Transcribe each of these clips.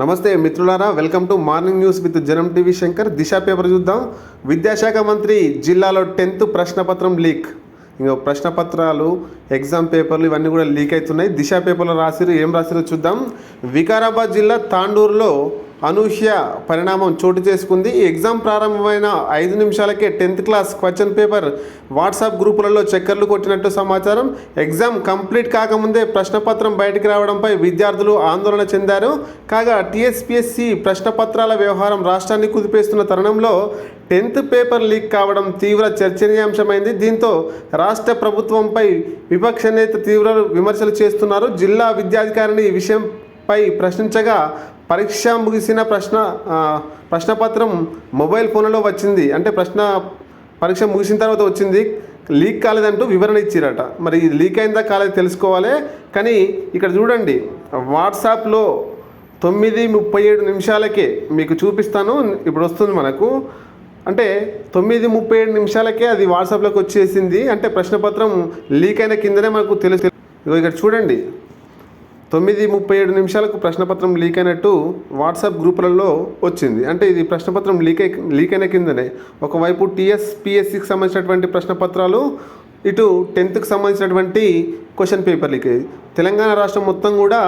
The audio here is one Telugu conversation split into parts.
నమస్తే మిత్రులారా welcome to morning news with Janam TV Shankar. Disha paper చూద్దాం. విద్యాశాఖ మంత్రి జిల్లాలో టెన్త్ ప్రశ్నపత్రం లీక్. ఇంకా ప్రశ్నపత్రాలు ఎగ్జామ్ పేపర్లు ఇవన్నీ కూడా లీక్ అవుతున్నాయి. దిశ పేపర్లో రాసిరు ఏం రాసిరో చూద్దాం. వికారాబాద్ జిల్లా తాండూరులో అనూహ్య పరిణామం చోటు చేసుకుంది. ఈ ఎగ్జామ్ ప్రారంభమైన ఐదు నిమిషాలకే tenth class question paper WhatsApp గ్రూపులలో చక్కర్లు కొట్టినట్టు సమాచారం. ఎగ్జామ్ కంప్లీట్ కాకముందే ప్రశ్నపత్రం బయటికి రావడంపై విద్యార్థులు ఆందోళన చెందారు. కాగా టీఎస్పీఎస్సి ప్రశ్నపత్రాల వ్యవహారం రాష్ట్రాన్ని కుదిపేస్తున్న తరుణంలో టెన్త్ పేపర్ లీక్ కావడం తీవ్ర చర్చనీయాంశమైంది. దీంతో రాష్ట్ర ప్రభుత్వంపై విపక్ష నేత తీవ్ర విమర్శలు చేస్తున్నారు. జిల్లా విద్యాధికారిని ఈ విషయంపై ప్రశ్నించగా పరీక్ష ముగిసిన ప్రశ్న ప్రశ్నపత్రం మొబైల్ ఫోన్లో వచ్చింది. అంటే ప్రశ్న పరీక్ష ముగిసిన తర్వాత వచ్చింది. లీక్ కాలేదంటూ వివరణ ఇచ్చిరట. మరి ఇది లీక్ అయిందా కాలేదు తెలుసుకోవాలి. కానీ ఇక్కడ చూడండి వాట్సాప్లో తొమ్మిది ముప్పై ఏడు నిమిషాలకే మీకు చూపిస్తాను. ఇప్పుడు వస్తుంది మనకు. అంటే తొమ్మిది ముప్పై ఏడు నిమిషాలకే అది వాట్సాప్లోకి వచ్చేసింది. అంటే ప్రశ్నపత్రం లీక్ అయిన కిందనే మనకు తెలుసు. ఇక్కడ చూడండి. తొమ్మిది ముప్పై ఏడు నిమిషాలకు ప్రశ్నపత్రం లీక్ అయినట్టు వాట్సాప్ గ్రూపులలో వచ్చింది. అంటే ఇది ప్రశ్నపత్రం లీక్ అయి లీక్ అయిన కిందనే. ఒకవైపు టీఎస్ పిఎస్సికి సంబంధించినటువంటి ప్రశ్నపత్రాలు ఇటు టెన్త్కి సంబంధించినటువంటి క్వశ్చన్ పేపర్ లీక్ అయ్యింది తెలంగాణ రాష్ట్రం మొత్తం కూడా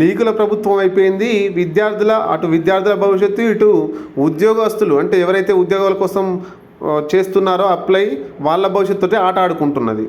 లీకుల ప్రభుత్వం అయిపోయింది. విద్యార్థుల అటు విద్యార్థుల భవిష్యత్తు ఇటు ఉద్యోగస్తులు అంటే ఎవరైతే ఉద్యోగాల కోసం చేస్తున్నారో అప్లై వాళ్ళ భవిష్యత్తు ఆట ఆడుకుంటున్నది.